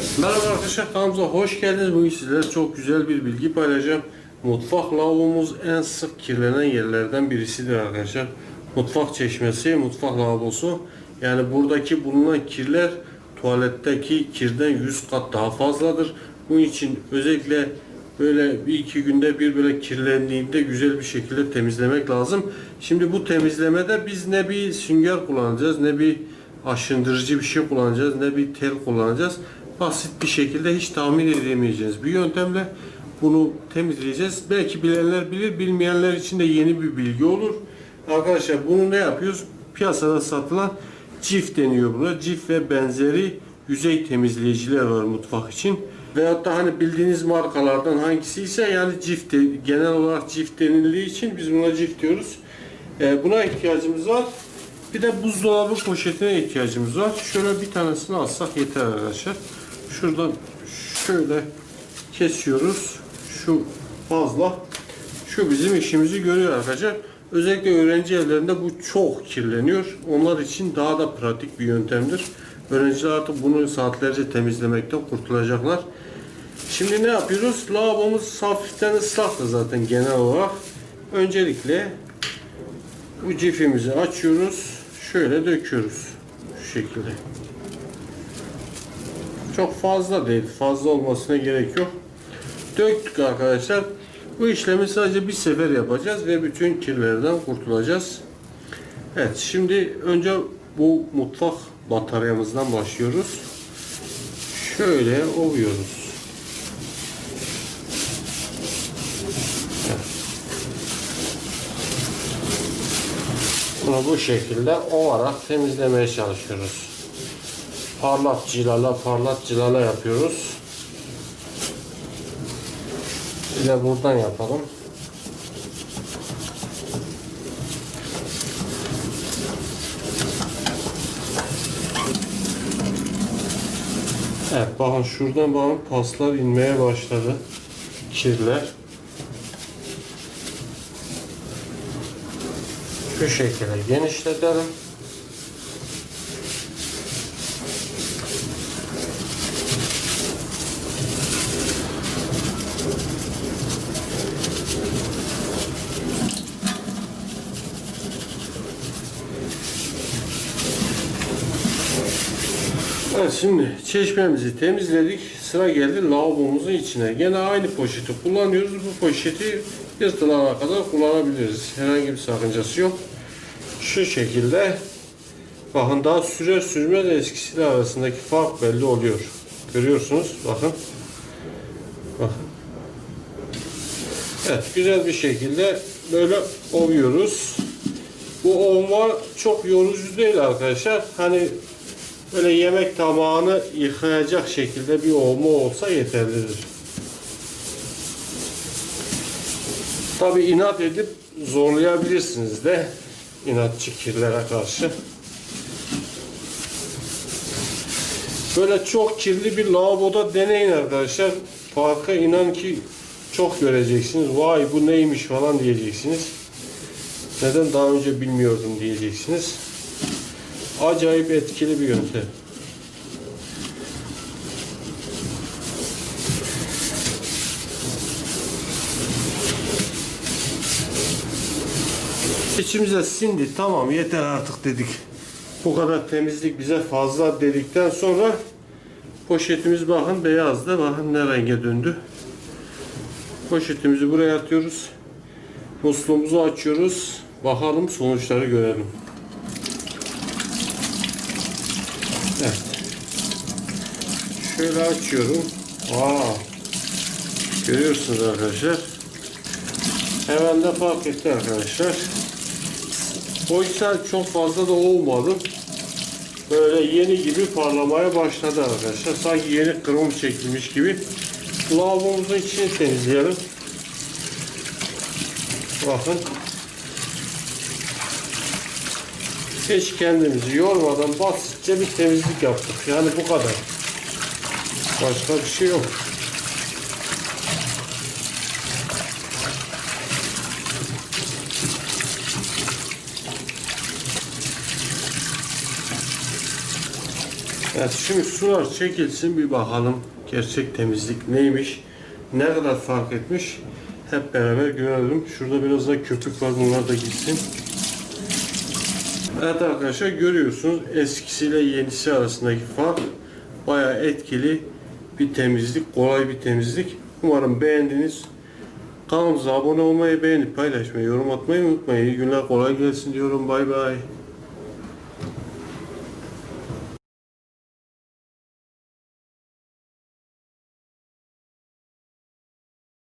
Merhaba arkadaşlar kanalımıza hoş geldiniz. Bugün sizlere çok güzel bir bilgi paylaşacağım. Mutfak lavabomuz en sık kirlenen yerlerden birisidir arkadaşlar. Mutfak çeşmesi, mutfak lavabosu. Yani buradaki bulunan kirler tuvaletteki kirden 100 kat daha fazladır. Bunun için özellikle böyle bir iki günde bir böyle kirlendiğinde güzel bir şekilde temizlemek lazım. Şimdi bu temizlemede biz ne bir sünger kullanacağız ne bir aşındırıcı bir şey kullanacağız ne bir tel kullanacağız. Basit bir şekilde hiç tahmin edemeyeceğiz. Bir yöntemle bunu temizleyeceğiz. Belki bilenler bilir, bilmeyenler için de yeni bir bilgi olur. Arkadaşlar bunu ne yapıyoruz? Piyasada satılan cif deniyor buna. Cif ve benzeri yüzey temizleyiciler var mutfak için. Veyahut da hani bildiğiniz markalardan hangisi ise yani cif de, genel olarak cif denildiği için biz buna cif diyoruz. Ee, buna ihtiyacımız var. Bir de buzdolabı poşetine ihtiyacımız var. Şöyle bir tanesini alsak yeter arkadaşlar. Şuradan şöyle kesiyoruz. Şu fazla. Şu bizim işimizi görüyor arkadaşlar. Özellikle öğrenci evlerinde bu çok kirleniyor. Onlar için daha da pratik bir yöntemdir. Öğrenciler artık bunu saatlerce temizlemekten kurtulacaklar. Şimdi ne yapıyoruz? Lavabomuz hafiften ıslaktır zaten genel olarak. Öncelikle bu cifimizi açıyoruz. Şöyle döküyoruz. Şu şekilde. Çok fazla değil. Fazla olmasına gerek yok. Döktük arkadaşlar. Bu işlemi sadece bir sefer yapacağız ve bütün kirlerden kurtulacağız. Evet şimdi önce bu mutfak bataryamızdan başlıyoruz. Şöyle ovuyoruz. Bunu bu şekilde ovarak temizlemeye çalışıyoruz. Parlat cilala parlat cilala yapıyoruz. Bir de buradan yapalım. Evet bakın şuradan bakın paslar inmeye başladı. Kirler. Şu şekilde genişletelim. Evet şimdi çeşmemizi temizledik. Sıra geldi lavabomuzun içine. Gene aynı poşeti kullanıyoruz. Bu poşeti yırtılana kadar kullanabiliriz. Herhangi bir sakıncası yok. Şu şekilde bakın daha sürer sürmez eskisiyle arasındaki fark belli oluyor. Görüyorsunuz bakın. Bakın. Evet güzel bir şekilde böyle ovuyoruz. Bu ovma çok yorucu değil arkadaşlar. Hani böyle yemek tabağını yıkayacak şekilde bir ovma olsa yeterlidir. Tabi inat edip zorlayabilirsiniz de inatçı kirlere karşı. Böyle çok kirli bir lavaboda deneyin arkadaşlar. Farkı inan ki çok göreceksiniz. Vay bu neymiş falan diyeceksiniz. Neden daha önce bilmiyordum diyeceksiniz. Acayip etkili bir yöntem. İçimize sindi tamam yeter artık dedik. Bu kadar temizlik bize fazla dedikten sonra poşetimiz bakın beyazdı. Bakın ne renge döndü. Poşetimizi buraya atıyoruz. Musluğumuzu açıyoruz. Bakalım sonuçları görelim. Şöyle açıyorum. Aa. Görüyorsunuz arkadaşlar. Hemen de fark etti arkadaşlar. Oysa çok fazla da olmadı. Böyle yeni gibi parlamaya başladı arkadaşlar. Sanki yeni krom çekilmiş gibi. Lavabomuzun içini temizleyelim. Bakın. Hiç kendimizi yormadan basitçe bir temizlik yaptık. Yani bu kadar. Başka bir şey yok. Evet şimdi sular çekilsin bir bakalım gerçek temizlik neymiş, ne kadar fark etmiş hep beraber görelim. Şurada biraz da köpük var bunlar da gitsin. Evet arkadaşlar görüyorsunuz eskisiyle yenisi arasındaki fark bayağı etkili bir temizlik, kolay bir temizlik. Umarım beğendiniz. Kanalımıza abone olmayı, beğenip paylaşmayı, yorum atmayı unutmayın. İyi günler, kolay gelsin diyorum. Bay bay.